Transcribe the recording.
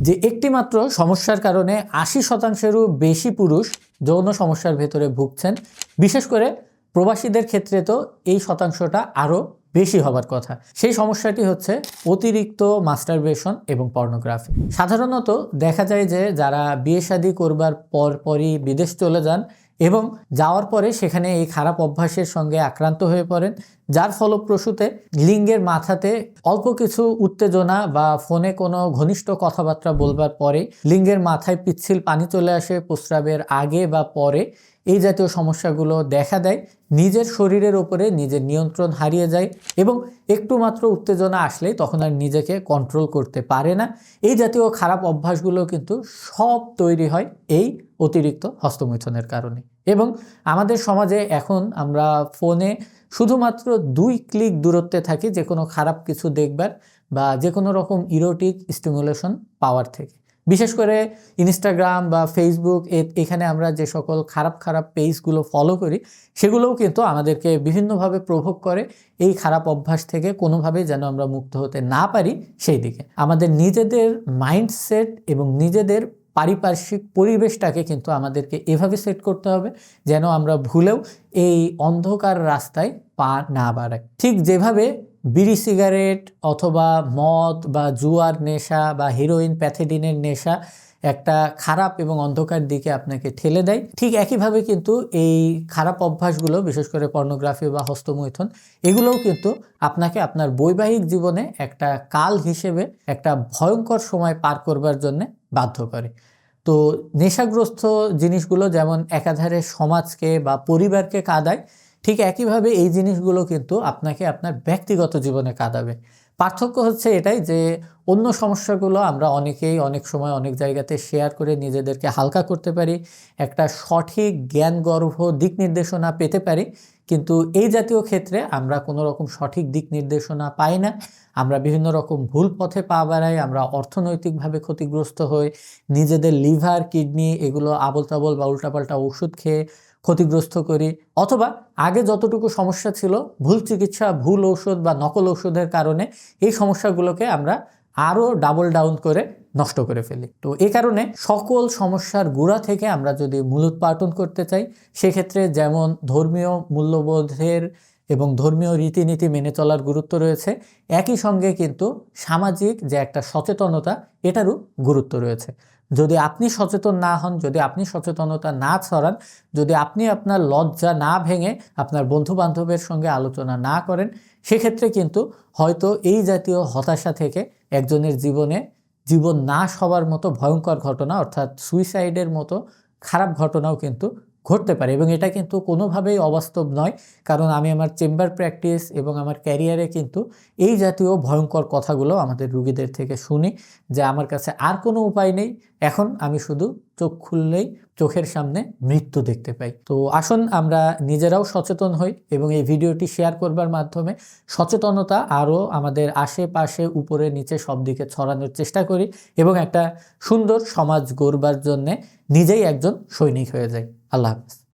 যে একটিমাত্র সমস্যার কারণে আশি শতাংশেরও বেশি পুরুষ যৌন সমস্যার ভেতরে ভুগছেন। বিশেষ করে প্রবাসীদের ক্ষেত্রে তো এই শতাংশটা আরও বেশি হবার কথা। সেই সমস্যাটি হচ্ছে অতিরিক্ত মাস্টারবেশন এবং পর্নোগ্রাফি। সাধারণত দেখা যায় যে যারা বিয়ে শাদী করবার পর পরই বিদেশ চলে যান এবং যাওয়ার পরে সেখানে এই খারাপ অভ্যাসের সঙ্গে আক্রান্ত হয়ে পড়েন, যার ফলপ্রসূতে লিঙ্গের মাথাতে অল্প কিছু উত্তেজনা বা ফোনে কোনো ঘনিষ্ঠ কথাবার্তা বলবার পরে লিঙ্গের মাথায় পিচ্ছিল পানি চলে আসে প্রস্রাবের আগে বা পরে। এই জাতীয় সমস্যাগুলো দেখা দেয়, নিজের শরীরের ওপরে নিজের নিয়ন্ত্রণ হারিয়ে যায় এবং একটু মাত্র উত্তেজনা আসলেই তখন আর নিজেকে কন্ট্রোল করতে পারে না। এই জাতীয় খারাপ অভ্যাসগুলো কিন্তু সব তৈরি হয় এই অতিরিক্ত হস্তমৈথনের কারণে। এবং আমাদের সমাজে এখন আমরা ফোনে শুধুমাত্র দুই ক্লিক দূরত্বে থাকি, যে কোনো খারাপ কিছু দেখবার বা যে কোনো রকম ইরোটিক স্টিমুলেশন পাওয়ার থেকে। বিশেষ করে ইনস্টাগ্রাম বা ফেসবুক এখানে আমরা যে সকল খারাপ খারাপ পেজগুলো ফলো করি, সেগুলোও কিন্তু আমাদেরকে বিভিন্নভাবে প্রভোগ করে এই খারাপ অভ্যাস থেকে কোনোভাবেই যেন আমরা মুক্ত হতে না পারি সেই দিকে। আমাদের নিজেদের মাইন্ডসেট এবং নিজেদের পারিপার্শ্বিক পরিবেশটাকে কিন্তু আমাদেরকে এভাবে সেট করতে হবে যেন আমরা ভুলেও এই অন্ধকার রাস্তায় পা না বাড়াই। ঠিক যেভাবে বিড়ি সিগারেট অথবা মদ বা জুয়ার নেশা বা হিরোইন প্যাথেডিনের নেশা একটা খারাপ এবং অন্ধকার দিকে আপনাকে ঠেলে দেয়। ঠিক একইভাবে কিন্তু এই খারাপ অভ্যাসগুলো, বিশেষ করে পর্নোগ্রাফি বা হস্তমৈথুন, এগুলোও কিন্তু আপনাকে আপনার বৈবাহিক জীবনে একটা কাল হিসেবে একটা ভয়ঙ্কর সময় পার করবার জন্য বাধ্য করে। তো নেশাগ্রস্ত জিনিসগুলো যেমন একাধারে সমাজকে বা পরিবারকে কাঁদায়, ঠিক একইভাবে এই জিনিসগুলো কিন্তু আপনাকে আপনার ব্যক্তিগত জীবনে কাঁদাবে। পার্থক্য হচ্ছে এটাই যে অন্য সমস্যাগুলো আমরা অনেকেই অনেক সময় অনেক জায়গাতে শেয়ার করে নিজেদেরকে হালকা করতে পারি, একটা সঠিক জ্ঞানগর্ভ দিক নির্দেশনা পেতে পারি, কিন্তু এই জাতীয় ক্ষেত্রে আমরা কোনো রকম সঠিক দিক নির্দেশনা পাই না। আমরা বিভিন্ন রকম ভুল পথে পা বাড়াই, আমরা অর্থনৈতিকভাবে ক্ষতিগ্রস্ত হই, নিজেদের লিভার, কিডনি এগুলো আবল তাবল বা উল্টাপাল্টা ওষুধ খেয়ে ক্ষতিগ্রস্ত করি, অথবা আগে যতটুকু সমস্যা ছিল, ভুল চিকিৎসা, ভুল ঔষধ বা নকল ওষুধের কারণে এই সমস্যাগুলোকে আমরা আরও ডাবল ডাউন করে নষ্ট করে ফেলি। তো এই কারণে সকল সমস্যার গোড়া থেকে আমরা যদি মূলোৎপাটন করতে চাই, সেক্ষেত্রে যেমন ধর্মীয় মূল্যবোধের এবং ধর্মীয় রীতিনীতি মেনে চলার গুরুত্ব রয়েছে, একই সঙ্গে কিন্তু সামাজিক যে একটা সচেতনতা, এটারও গুরুত্ব রয়েছে। যদি আপনি সচেতন না হন, যদি আপনি সচেতনতা না ছড়ান, যদি আপনি আপনার লজ্জা না ভেঙে আপনার বন্ধু বান্ধবের সঙ্গে আলোচনা না করেন, সেক্ষেত্রে কিন্তু হয়তো এই জাতীয় হতাশা থেকে একজনের জীবনে জীবন নাশ হওয়ার মতো ভয়ঙ্কর ঘটনা, অর্থাৎ সুইসাইডের মতো খারাপ ঘটনাও কিন্তু ঘটতে পারে এবং এটা কিন্তু কোনোভাবেই অবাস্তব নয়। কারণ আমি আমার চেম্বার প্র্যাকটিস এবং আমার ক্যারিয়ারে কিন্তু এই জাতীয় ভয়ঙ্কর কথাগুলো আমাদের রুগীদের থেকে শুনি যে আমার কাছে আর কোনো উপায় নেই। এখন আমি শুধু চোখ খুললেই চোখের সামনে মৃত্যু দেখতে পাই। তো আসুন আমরা নিজেরাও সচেতন হই এবং এই ভিডিওটি শেয়ার করবার মাধ্যমে সচেতনতা আরও আমাদের আশেপাশে, উপরে, নিচে সব দিকে ছড়ানোর চেষ্টা করি এবং একটা সুন্দর সমাজ গড়বার জন্যে নিজেই একজন সৈনিক হয়ে যাই। আল্লাহ হাফিজ।